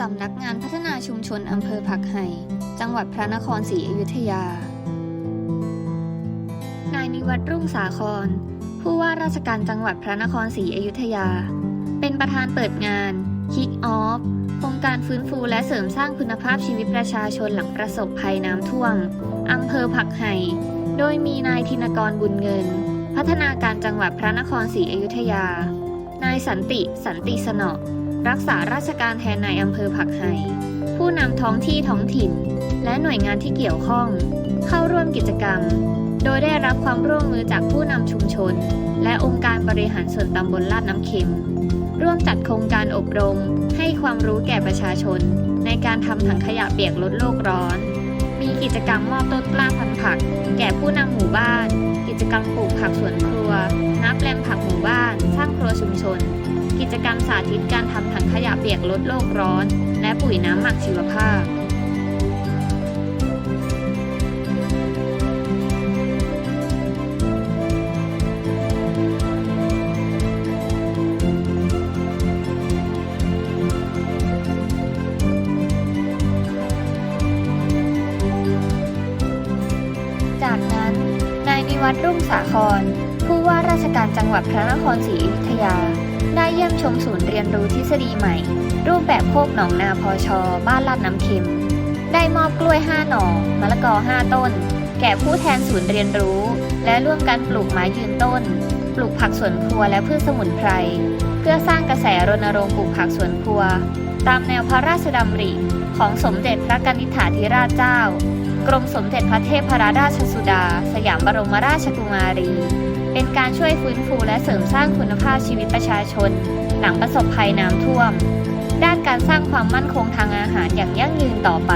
สำนักงานพัฒนาชุมชนอำเภอผักไห่ จังหวัดพระนครศรีอยุธยา นายนิวัตรรุ่งสาคร ผู้ว่าราชการจังหวัดพระนครศรีอยุธยา เป็นประธานเปิดงาน Kick Off โครงการฟื้นฟูและเสริมสร้างคุณภาพชีวิตประชาชนหลังประสบภัยน้ำท่วมอำเภอผักไห่ โดยมีนายธินกรบุญเงิน พัฒนาการจังหวัดพระนครศรีอยุธยา นายสันติ สันติสนอ รักษาราชการแทนนายอำเภอผักไห่ผู้นำท้องที่ท้องถิ่น และหน่วยงานที่เกี่ยวข้อง เข้าร่วมกิจกรรม โดยได้รับความร่วมมือจากผู้นำชุมชน และองค์การบริหารส่วนตำบลลาดน้ำเค็ม ร่วมจัดโครงการอบรม ให้ความรู้แก่ประชาชน ในการทำถังขยะเปียกลดโลกร้อน มีกิจกรรมมอบต้นกล้าพันธุ์ผัก แก่ผู้นำหมู่บ้าน กิจกรรมปลูกผักสวนครัว นับแปลงผักหมู่บ้าน สร้างครัวชุมชน กิจกรรมสาธิตการทำถังขยะเปียกลดโลกร้อน และปุ๋ยน้ำหมักชีวภาพจากนั้น นายนิวัตรรุ่งสาคร ผู้ว่าราชการจังหวัดพระนครศรีอยุธยา ได้เยี่ยมชมศูนย์เรียนรู้ทฤษฎีใหม่ รูปแบบโคกหนองนาพอชอบ้านลาดน้ำเค็ม ได้มอบกล้วย 5 หน่อมะละกอ 5 ต้น แก่ผู้แทนศูนย์เรียนรู้ และร่วมกันปลูกไม้ยืนต้น ปลูกผักสวนครัวและพืชสมุนไพร เพื่อสร้างกระแสรณรงค์ปลูกผักสวนครัว ตามแนวพระราชดำริของสมเด็จพระกนิษฐาธิราชเจ้า กรมสมเด็จพระเทพรราชสุดา สยามบรมราชกุมารี เป็นการช่วยฟื้นฟูและเสริมสร้างคุณภาพชีวิตประชาชน หลังประสบภัยน้ำท่วม ด้านการสร้างความมั่นคงทางอาหารอย่างยั่งยืนต่อไป